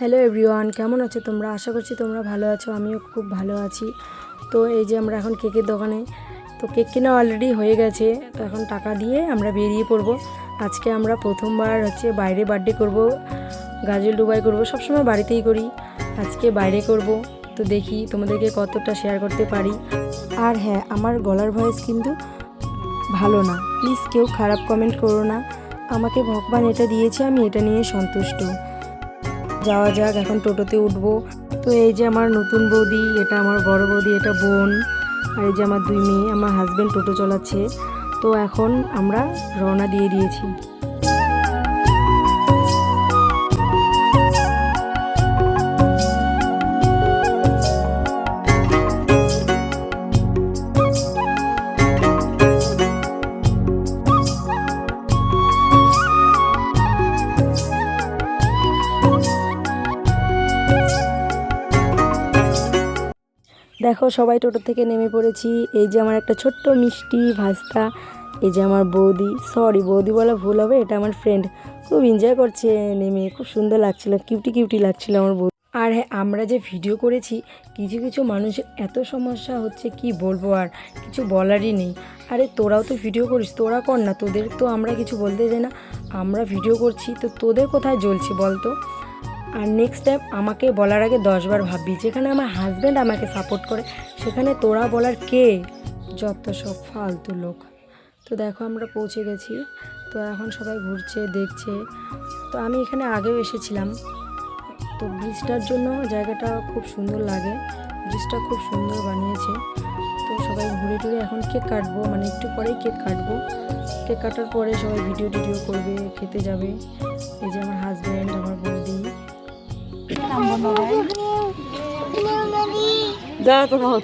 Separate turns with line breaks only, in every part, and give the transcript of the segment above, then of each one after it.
Hello everyone কেমন আছো তোমরা? আশা করছি তোমরা ভালো আছো, আমিও খুব ভালো আছি। তো এই যে আমরা এখন কেকের দোকানে, তো কেক কেনা অলরেডি হয়ে গেছে, তো এখন টাকা দিয়ে আমরা বেরিয়ে পড়ব। আজকে আমরা প্রথমবার হচ্ছে বাইরে বার্থডে করব, গাজল ডুবাই করব, সবসময় বাড়িতেই করি। আজকে বাইরে করব, তো দেখি তোমাদেরকে কতটা শেয়ার করতে পারি। আর হ্যাঁ আমার গলার ভয়েস কিন্তু ভালো না। প্লিজ কেউ খারাপ কমেন্ট করো না। আমাকে ভগবান এটা দিয়েছে, আমি এটা নিয়ে সন্তুষ্ট। যাওয়া যাক, এখন টোটোতে উঠবো। তো এই যে আমার নতুন বৌদি, এটা আমার বড় বৌদি, এটা বোন, আর এই যে আমার দুই মেয়ে, আমার হাজব্যান্ড টোটো চলাচ্ছে। তো এখন আমরা রওনা দিয়ে দিয়েছি। দেখো, সবাই টোটো থেকে নেমে পড়েছি। এই যে আমার একটা ছোট্ট মিষ্টি ভাস্তা, এই যে আমার বৌদি সরি বৌদি বলা ভুল হবে, এটা আমার ফ্রেন্ড খুব এনজয় করছে নেমে, খুব সুন্দর লাগছিল কিউটি কিউটি লাগছিল আমার বৌদি। আর হ্যাঁ আমরা যে ভিডিও করেছি, কিছু কিছু মানুষের এত সমস্যা হচ্ছে, কি বলব আর, কিছু বলারই নেই। আরে, তোরাও তো ভিডিও করিস, তোরা কর না, তোদের তো আমরা কিছু বলতে যাই না, আমরা ভিডিও করছি, তো তোদের কোথায় জ্বলছি বলতো? আর নেক্সট টাইম আমাকে বলার আগে দশবার ভাববি। যেখানে আমার হাজব্যান্ড আমাকে সাপোর্ট করে, সেখানে তোরা বলার কে? যত সব ফালতু লোক। তো দেখো আমরা পৌঁছে গেছি। তো এখন সবাই ঘুরছে, দেখছে। তো আমি এখানে আগেও এসেছিলাম। তো ব্রিজটার জন্য জায়গাটা খুব সুন্দর লাগে। ব্রিজটা খুব সুন্দর বানিয়েছে। তো সবাই ঘুরে টুরে এখন কেক কাটবো। মানে একটু পরেই কেক কাটবো। কেক কাটার পরে সবাই ভিডিও টিডিও করবে, খেতে যাবে। এই যে আমার হাজব্যান্ড আমার বৌদি
যা তোমার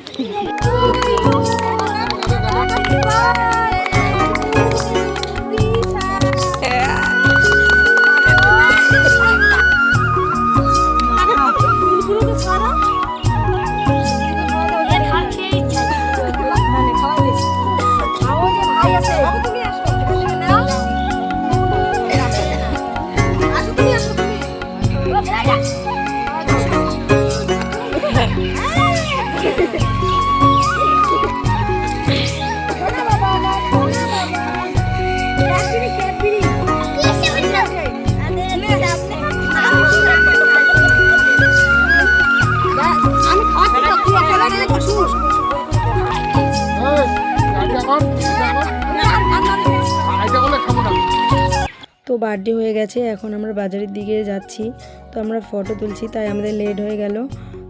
তো বার্থডে হয়ে গেছে, এখন আমরা বাজারের দিকে যাচ্ছি। তো আমরা ফটো তুলছি, তাই আমাদের লেট হয়ে গেল।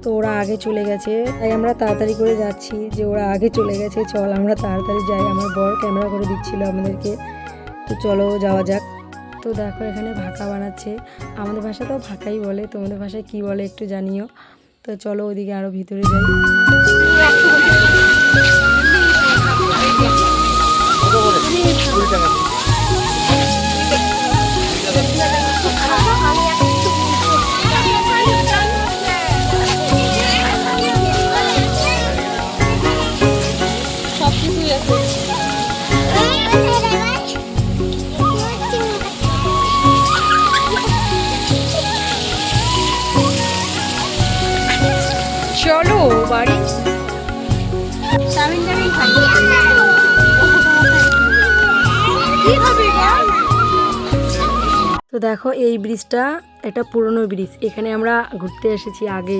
তো ওরা আগে চলে গেছে, তাই আমরা তাড়াতাড়ি করে যাচ্ছি যে ওরা আগে চলে গেছে। চল, আমরা তাড়াতাড়ি যাই, আমার বর ক্যামেরা করে দিচ্ছিল আমাদেরকে। তো চলো যাওয়া যাক। তো দেখো, এখানে ভাকা বানাচ্ছে। আমাদের ভাষাতেও ভাকাই বলে, তোমাদের ভাষায় কি বলে একটু জানিও। তো চলো ওইদিকে আরও ভিতরে যাই। চলো বাড়ি। তো দেখো, এই ব্রিজটা এটা পুরনো ব্রিজ। এখানে আমরা ঘুরতে এসেছি আগে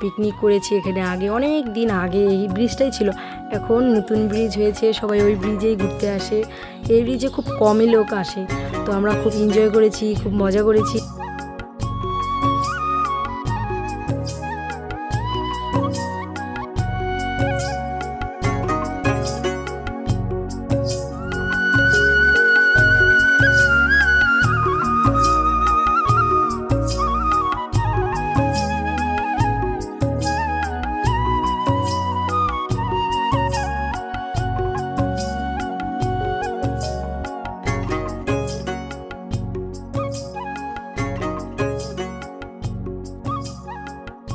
পিকনিক করেছি এখানে আগে, অনেক দিন আগে। এই ব্রিজটাই ছিল। এখন নতুন ব্রিজ হয়েছে, সবাই ওই ব্রিজেই ঘুরতে আসে। এই ব্রিজে খুব কমই লোক আসে। তো আমরা খুব এনজয় করেছি, খুব মজা করেছি।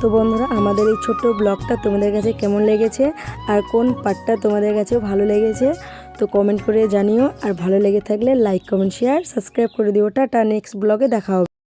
তো বন্ধুরা, আমাদের এই ছোট্ট ব্লগটা তোমাদের কাছে কেমন লেগেছে? আর কোন পার্টটা তোমাদের কাছে ভালো লেগেছে? তো কমেন্ট করে জানিও। আর ভালো লেগে থাকলে লাইক কমেন্ট শেয়ার সাবস্ক্রাইব করে দিও। টাটা নেক্সট ব্লগে দেখা হবে।